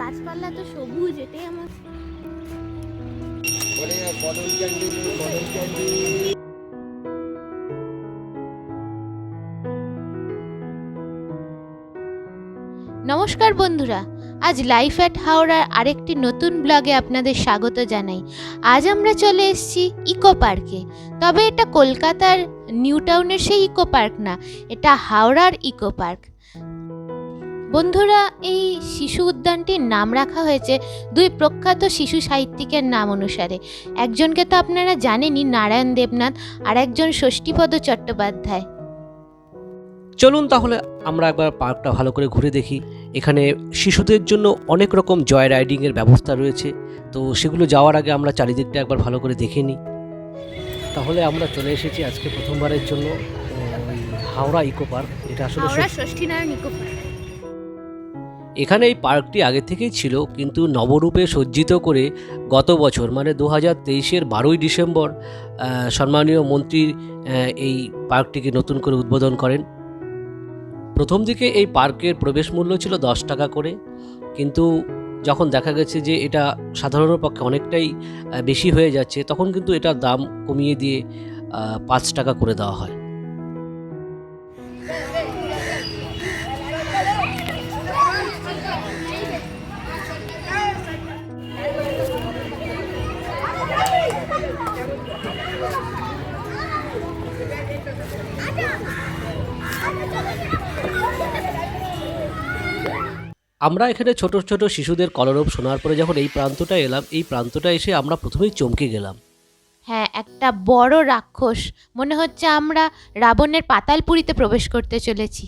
গাছপালা তো সবুজ, এটাই আমার নমস্কার বন্ধুরা, আজ লাইফ অ্যাট হাওড়ার আরেকটি নতুন ব্লগে আপনাদের স্বাগত জানাই। আজ আমরা চলে এসেছি ইকো পার্কে তবে এটা কলকাতার নিউ টাউনের সেই ইকো পার্ক না, এটা হাওড়ার ইকো পার্ক। বন্ধুরা এই শিশু উদ্যানটির নাম রাখা হয়েছে দুই প্রখ্যাত শিশু সাহিত্যিকের নাম অনুসারে। একজনকে তো আপনারা জানেনই নারায়ণ দেবনাথ আর একজন ষষ্ঠীপদ চট্টোপাধ্যায়। চলুন তাহলে আমরা একবার পার্কটা ভালো করে ঘুরে দেখি। এখানে শিশুদের জন্য অনেক রকম জয় রাইডিংয়ের ব্যবস্থা রয়েছে। তো সেগুলো যাওয়ার আগে আমরা চারিদিকটা একবার ভালো করে দেখে নিই। তাহলে আমরা চলে এসেছি আজকে প্রথমবারের জন্য হাওড়া ইকো পার্ক। এটা আসলে ষষ্ঠীনারায়ণ ইকো পার্ক। এখানে এই পার্কটি আগে থেকেই ছিল, কিন্তু নবরূপে সজ্জিত করে গত বছর মানে দু হাজার তেইশের বারোই ডিসেম্বর সম্মানীয় মন্ত্রী এই পার্কটিকে নতুন করে উদ্বোধন করেন। প্রথম দিকে এই পার্কের প্রবেশ মূল্য ছিল দশ টাকা করে, কিন্তু যখন দেখা গেছে যে এটা সাধারণের পক্ষে অনেকটাই বেশি হয়ে যাচ্ছে, তখন কিন্তু এটার দাম কমিয়ে দিয়ে পাঁচ টাকা করে দেওয়া হয়। আমরা এখানে ছোট ছোট শিশুদের কলরব শোনার পরে যখন এই প্রান্তটা এলাম এই প্রান্তটা এসে আমরা প্রথমেই চমকে গেলাম। হ্যাঁ একটা বড় রাক্ষস মনে হচ্ছে আমরা রাবণের পাতালপুরিতে প্রবেশ করতে চলেছি।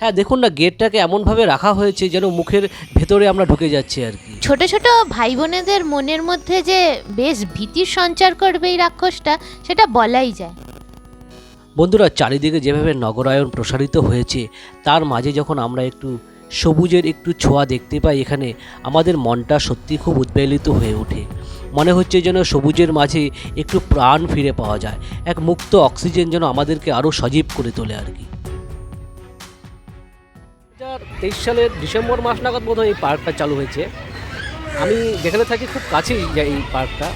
হ্যাঁ দেখুন না গেটটাকে এমনভাবে রাখা হয়েছে যেন মুখের ভেতরে আমরা ঢুকে যাচ্ছি আর কি। ছোট ছোট ভাই বোনেদের মনের মধ্যে যে বেশ ভীতির সঞ্চার করবে এই রাক্ষসটা সেটা বলাই যায়। বন্ধুরা চারিদিকে যেভাবে নগরায়ন প্রসারিত হয়েছে তার মাঝে যখন আমরা একটু সবুজের একটু ছোঁয়া দেখতে পাই এখানে। আমাদের মনটা সত্যি খুব উদ্বেলিত হয়ে ওঠে। মনে হচ্ছে যেন সবুজের মাঝে একটু প্রাণ ফিরে পাওয়া যায়। এক মুক্ত অক্সিজেন যেন আমাদেরকে আরও সজীব করে তোলে আর কি। তেইশ সালের ডিসেম্বর মাস নাগাদ বোধহয় এই পার্কটা চালু হয়েছে। আমি যেখানে থাকি খুব কাছেই যাই এই পার্কটা।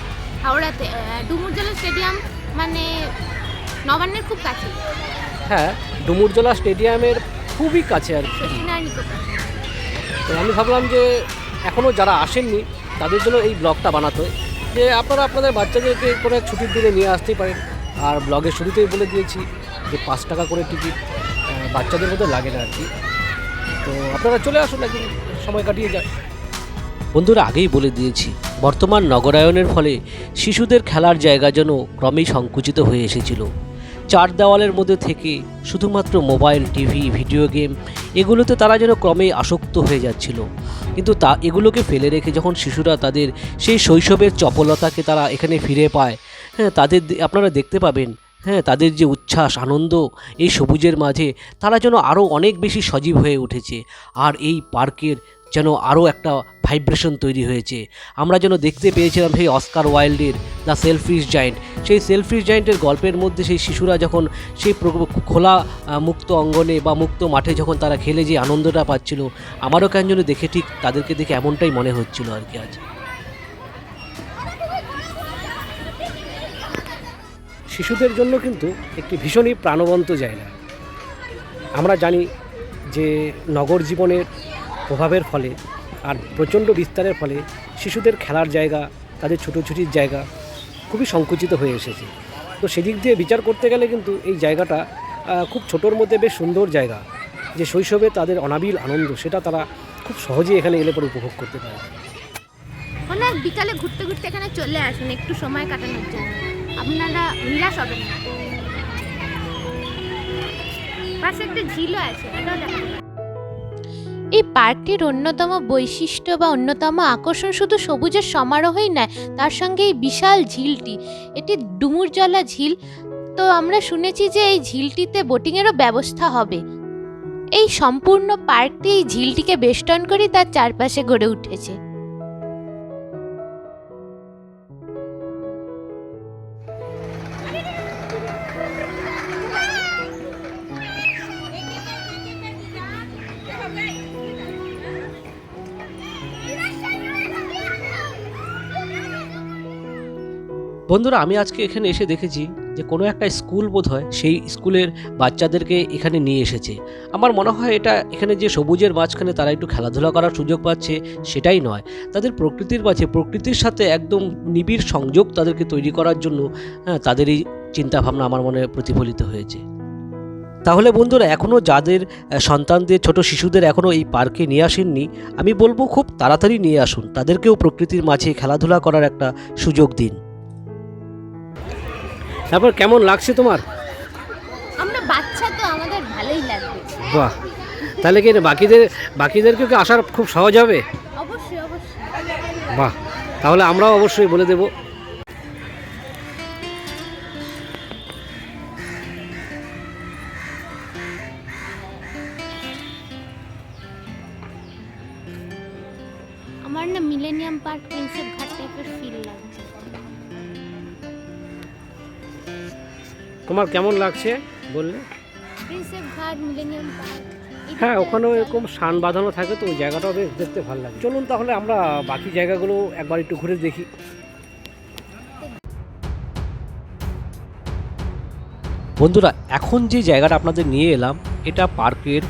হাওড়াতে ডুমুরজলা স্টেডিয়াম মানে নবান্নের খুব কাছে হ্যাঁ ডুমুরজলা স্টেডিয়ামের খুবই কাছে আর কি। তো আমি ভাবলাম যে এখনও যারা আসেননি, তাদের জন্য এই ব্লগটা বানাতে যে আপনারা আপনাদের বাচ্চাদেরকে কোনো ছুটির দিনে নিয়ে আসতেই পারেন। আর ব্লগের শুরুতেই বলে দিয়েছি যে পাঁচ টাকা করে টিকিট বাচ্চাদের মধ্যে লাগে না আর কি। তো আপনারা চলে আসুন একদিন, সময় কাটিয়ে যান। বন্ধুরা, আগেই বলে দিয়েছি, বর্তমান নগরায়নের ফলে শিশুদের খেলার জায়গা যেন ক্রমেই সংকুচিত হয়ে এসেছিল। চার দেওয়ালের মধ্যে থেকে শুধুমাত্র মোবাইল, টিভি, ভিডিও গেম, এগুলোতে তারা যেন ক্রমেই আসক্ত হয়ে যাচ্ছিল। কিন্তু তা, এগুলোকে ফেলে রেখে যখন শিশুরা তাদের সেই শৈশবের চপলতাকে তারা এখানে ফিরে পায় হ্যাঁ তাদের আপনারা দেখতে পাবেন হ্যাঁ তাদের যে উচ্ছ্বাস, আনন্দ, এই সবুজের মাঝে তারা যেন আরও অনেক বেশি সজীব হয়ে উঠেছে। আর এই পার্কের যেন আরও একটা ভাইব্রেশন তৈরি হয়েছে। আমরা যেন দেখতে পেয়েছিলাম সেই অস্কার ওয়াইল্ডের দ্য সেলফিশ জায়েন্ট সেই সেলফিশ জায়েন্টের গল্পের মধ্যে সেই শিশুরা যখন সেই খোলা মুক্ত অঙ্গনে বা মুক্ত মাঠে যখন তারা খেলে যে আনন্দটা পাচ্ছিল, আমারও কেন যেন দেখে ঠিক তাদেরকে দেখে এমনটাই মনে হচ্ছিল আর কি আজ। শিশুদের জন্য কিন্তু একটি ভীষণই প্রাণবন্ত জায়গা। আমরা জানি যে নগর জীবনের প্রভাবের ফলে আর প্রচণ্ড বিস্তারের ফলে শিশুদের খেলার জায়গা, তাদের ছুটোছুটির জায়গা খুবই সংকুচিত হয়ে এসেছে। তো সেদিক দিয়ে বিচার করতে গেলে কিন্তু এই জায়গাটা খুব ছোটোর মধ্যে বেশ সুন্দর জায়গা। যে শৈশবে তাদের অনাবিল আনন্দ, সেটা তারা খুব সহজেই এখানে এলে পরে উপভোগ করতে পারে। বিকালে ঘুরতে ঘুরতে এখানে চলে আসুন, একটু সময় কাটানোর জন্য। আপনারা নিরাশ হবেন না। পাশে একটা ঝিলও আছে, এটাও দেখা এই পার্কটির অন্যতম বৈশিষ্ট্য বা অন্যতম আকর্ষণ শুধু সবুজের সমারোহই নয়, তার সঙ্গে এই বিশাল ঝিলটি। এটি ডুমুরজলা ঝিল। তো আমরা শুনেছি যে এই ঝিলটিতে বোটিংয়েরও ব্যবস্থা হবে। এই সম্পূর্ণ পার্কটি এই ঝিলটিকে বেষ্টন করে তার চারপাশে গড়ে উঠেছে। বন্ধুরা আমি আজকে এখানে এসে দেখেছি যে কোনো একটা স্কুল বোধ হয় সেই স্কুলের বাচ্চাদেরকে এখানে নিয়ে এসেছে। আমার মনে হয় এটা এখানে যে সবুজের মাঝখানে তারা একটু খেলাধুলা করার সুযোগ পাচ্ছে সেটাই নয়। তাদের প্রকৃতির মাঝে প্রকৃতির সাথে একদম নিবিড় সংযোগ তাদেরকে তৈরি করার জন্য হ্যাঁ, তাদের এই চিন্তাভাবনা আমার মনে প্রতিফলিত হয়েছে। তাহলে বন্ধুরা এখনও যাদের সন্তানদের ছোট শিশুদের এখনও এই পার্কে নিয়ে আসেননি আমি বলব খুব তাড়াতাড়ি নিয়ে আসুন। তাদেরকেও প্রকৃতির মাঝে খেলাধুলা করার একটা সুযোগ দিন। তারপর কেমন লাগছে তোমার? আমরা বাচ্চা তো আমাদের ভালোই লাগবে। বাহ তাহলে কি বাকিদের বাকিদেরকে কি আসার খুব সহজ হবে? অবশ্যই অবশ্যই। বাহ তাহলে আমরাও অবশ্যই বলে দেব। আমার না মিলেনিয়াম পার্ক প্রিন্সেপ ঘাট টাইপের ফিল লাগছে। তোমার কেমন লাগছে বললে? হ্যাঁ ওখানেও এরকম সান বাঁধানো থাকে তো ওই জায়গাটাও বেশ দেখতে ভালো লাগে। চলুন তাহলে আমরা বাকি জায়গাগুলো একবার একটু ঘুরে দেখি। বন্ধুরা এখন যে জায়গাটা আপনাদের নিয়ে এলাম এটা পার্কের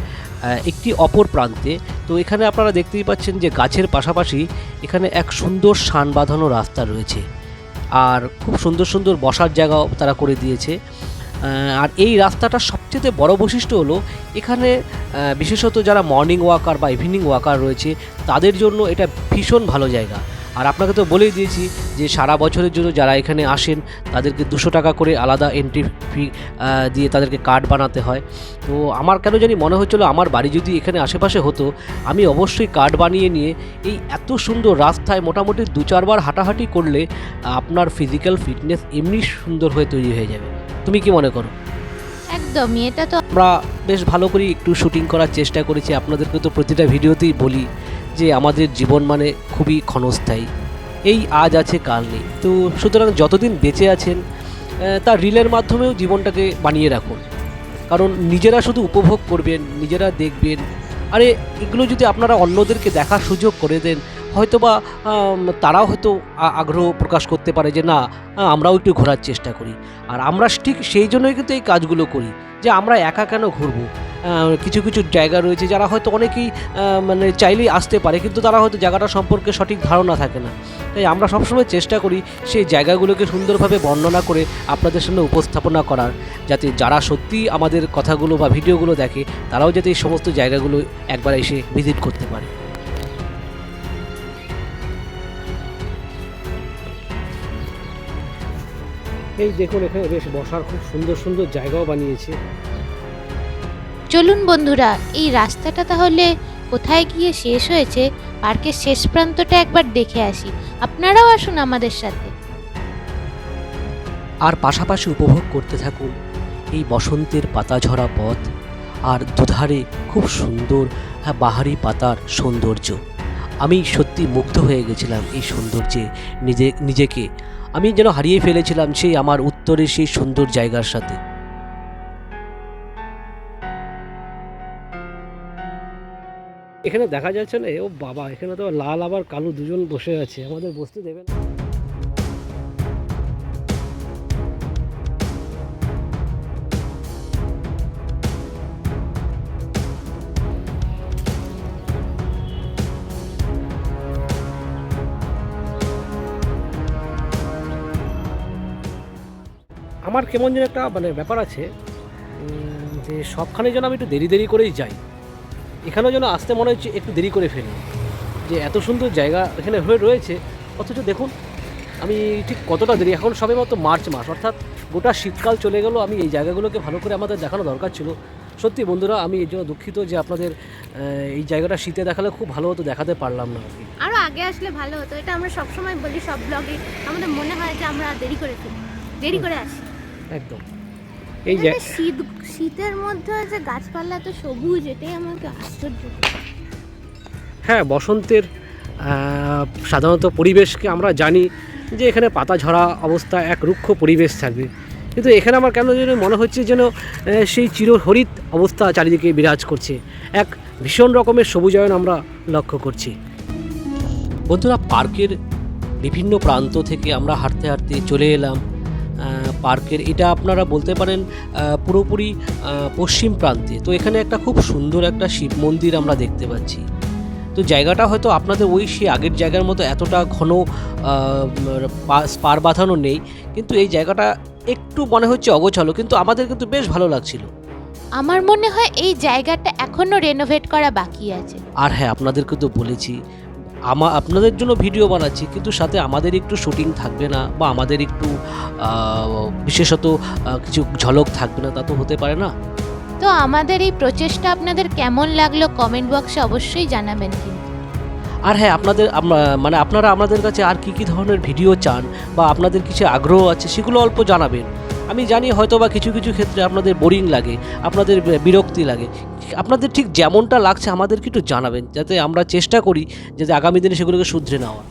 একটি অপর প্রান্তে। তো এখানে আপনারা দেখতেই পাচ্ছেন যে গাছের পাশাপাশি এখানে এক সুন্দর সান বাঁধানো রাস্তা রয়েছে। আর খুব সুন্দর সুন্দর বসার জায়গাও তারা করে দিয়েছে। আর এই রাস্তাটার সবচেয়ে বড় বৈশিষ্ট্য হলো, এখানে বিশেষত যারা মর্নিং ওয়াকার বা ইভিনিং ওয়াকার রয়েছে, তাদের জন্য এটা ভীষণ ভালো জায়গা। আর আপনাকে তো বলেই দিয়েছি যে সারা বছরের জন্য যারা এখানে আসেন তাদেরকে দুশো টাকা করে আলাদা এন্ট্রি ফি দিয়ে তাদেরকে কার্ড বানাতে হয়। তো আমার কেন জানি মনে হচ্ছিল আমার বাড়ি যদি এখানে আশেপাশে হতো আমি অবশ্যই কার্ড বানিয়ে নিয়ে এই এত সুন্দর রাস্তায় মোটামুটি দু চারবার হাঁটাহাঁটি করলে আপনার ফিজিক্যাল ফিটনেস এমনি সুন্দর হয়ে তৈরি হয়ে যাবে। তুমি কি মনে করো? একদমই এটা তো আমরা বেশ ভালো করে একটু শুটিং করার চেষ্টা করেছি। আপনাদেরকে তো প্রতিটা ভিডিওতেই বলি। যে আমাদের জীবন মানে খুবই ক্ষণস্থায়ী। এই আজ আছে কাল নেই। তো সুতরাং যতদিন বেঁচে আছেন তার রিলের মাধ্যমেও জীবনটাকে বানিয়ে রাখুন। কারণ নিজেরা শুধু উপভোগ করবেন নিজেরা দেখবেন। আরে এগুলো যদি আপনারা অন্যদেরকে দেখার সুযোগ করে দেন হয়তোবা আম, তারাও হয়তো আগ্রহ প্রকাশ করতে পারে যে না আমরাও একটু ঘোরার চেষ্টা করি। আর আমরা ঠিক সেই জন্যই কিন্তু এই কাজগুলো করি যে আমরা একা কেন ঘুরবো? কিছু কিছু জায়গা রয়েছে যারা হয়তো অনেকেই মানে চাইলেই আসতে পারে, কিন্তু তারা হয়তো জায়গাটা সম্পর্কে সঠিক ধারণা থাকে না। তাই আমরা সবসময় চেষ্টা করি সেই জায়গাগুলোকে সুন্দরভাবে বর্ণনা করে আপনাদের সামনে উপস্থাপনা করার, যাতে যারা সত্যিই আমাদের কথাগুলো বা ভিডিওগুলো দেখে, তারাও যাতে এই সমস্ত জায়গাগুলো একবার এসে ভিজিট করতে পারে। এই দেখুন, এখানে বেশ বসার খুব সুন্দর সুন্দর জায়গাও বানিয়েছে। চলুন বন্ধুরা, এই রাস্তাটা তাহলে কোথায় গিয়ে শেষ হয়েছে? পার্কের শেষ প্রান্তটা একবার দেখে আসি। আপনারাও আসুন আমাদের সাথে। আর পাশাপাশি উপভোগ করতে থাকুন এই বসন্তের পাতা ঝরা পথ আর দুধারে খুব সুন্দর হ্যাঁ বাহারি পাতার সৌন্দর্য। আমি সত্যি মুগ্ধ হয়ে গেছিলাম এই সৌন্দর্যে নিজে, নিজেকে। আমি যেন হারিয়ে ফেলেছিলাম সেই আমার উত্তরের সেই সুন্দর জায়গার সাথে। এখানে দেখা যাচ্ছে না ও বাবা, এখানে তো লাল আবার কালো দুজন বসে আছে, আমাদের বসতে দেবেন আমার কেমন যেন একটা মানে ব্যাপার আছে যে সবখানে যেন আমি একটু দেরি দেরি করেই যাই। এখানেও যেন আসতে মনে হচ্ছে একটু দেরি করে ফেলি। যে এত সুন্দর জায়গা এখানে হয়ে রয়েছে অথচ দেখুন আমি ঠিক কতটা দেরি এখন সবে মাত্র মার্চ মাস অর্থাৎ গোটা শীতকাল চলে গেল আমি এই জায়গাগুলোকে ভালো করে আমাদের দেখানো দরকার ছিল। সত্যি বন্ধুরা আমি এই জন্য দুঃখিত যে আপনাদের এই জায়গাটা শীতে দেখালে খুব ভালো হতো দেখাতে পারলাম না আর কি। আরও আগে আসলে ভালো হতো এটা আমরা সবসময় বলি সব ব্লগে আমাদের মনে হয় যে আমরা দেরি করে ফেলি দেরি করে আসি। একদম। এই যে মানে শীত শীতের মধ্যে যে গাছপালা তো সবুজ এটাই আমাকে আশ্চর্য হ্যাঁ বসন্তের সাধারণত পরিবেশকে আমরা জানি যে এখানে পাতা ঝরা অবস্থা এক রুক্ষ পরিবেশ থাকবে। কিন্তু এখানে আমার কেন যেন মনে হচ্ছে যেন সেই চিরহরিত অবস্থা চারিদিকে বিরাজ করছে। এক ভীষণ রকমের সবুজায়ন আমরা লক্ষ্য করছি। বন্ধুরা পার্কের বিভিন্ন প্রান্ত থেকে আমরা হাঁটতে হাঁটতে চলে এলাম। পার্কের। এটা আপনারা বলতে পারেন পুরোপুরি পশ্চিম প্রান্তে। তো এখানে একটা খুব সুন্দর একটা শিব মন্দির আমরা দেখতে পাচ্ছি। তো জায়গাটা হয়তো আপনাদের ওই সেই আগের জায়গার মতো এতটা ঘন পার বাঁধানো নেই কিন্তু এই জায়গাটা একটু মনে হচ্ছে অগোছালো কিন্তু আমাদের কিন্তু বেশ ভালো লাগছিল। আমার মনে হয় এই জায়গাটা এখনও রেনোভেট করা বাকি আছে। আর হ্যাঁ আপনাদেরকে তো বলেছি আমা আপনাদের জন্য ভিডিও বানাচ্ছি কিন্তু সাথে আমাদের একটু শুটিং থাকবে না বা আমাদের একটু বিশেষত কিছু ঝলক থাকবে না তা তো হতে পারে না? তো আমাদের এই প্রচেষ্টা আপনাদের কেমন লাগল কমেন্ট বক্সে অবশ্যই জানাবেন কিন্তু। আর হ্যাঁ আপনাদের মানে আপনারা আমাদের কাছে আর কী কী ধরনের ভিডিও চান বা আপনাদের কিছু আগ্রহ আছে সেগুলো অল্প জানাবেন। আমি জানি হয়তো বা কিছু কিছু ক্ষেত্রে আপনাদের বোরিং লাগে আপনাদের বিরক্তি লাগে আপনাদের ঠিক যেমনটা লাগছে আমাদেরকে একটু জানাবেন, যাতে আমরা চেষ্টা করি যাতে আগামী দিনে সেগুলোকে শুধরে নেওয়া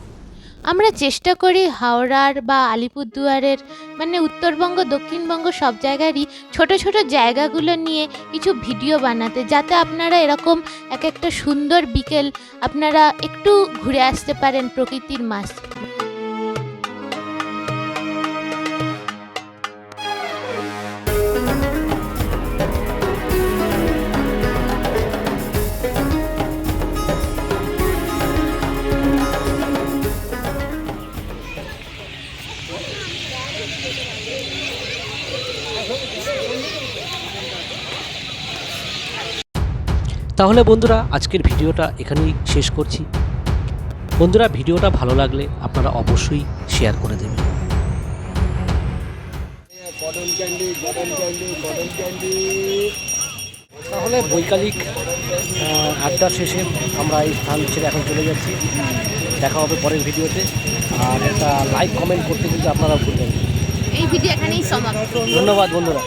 আমরা চেষ্টা করি হাওড়ার বা আলিপুরদুয়ারের মানে উত্তরবঙ্গ, দক্ষিণবঙ্গ সব জায়গারই ছোট ছোট জায়গাগুলো নিয়ে কিছু ভিডিও বানাতে, যাতে আপনারা এরকম এক একটা সুন্দর বিকেল আপনারা একটু ঘুরে আসতে পারেন প্রকৃতির মাঝ তাহলে বন্ধুরা আজকের ভিডিওটা এখানেই শেষ করছি। বন্ধুরা ভিডিওটা ভালো লাগলে আপনারা অবশ্যই শেয়ার করে দেবেন। তাহলে বৈকালিক আড্ডা শেষে আমরা এই স্থান ছেড়ে এখন চলে যাচ্ছি। দেখা হবে পরের ভিডিওতে। আর একটা লাইক কমেন্ট করতে কিন্তু আপনারা ভুলবেন এই ভিডিও এখানেই সমাপ্ত। ধন্যবাদ বন্ধুরা।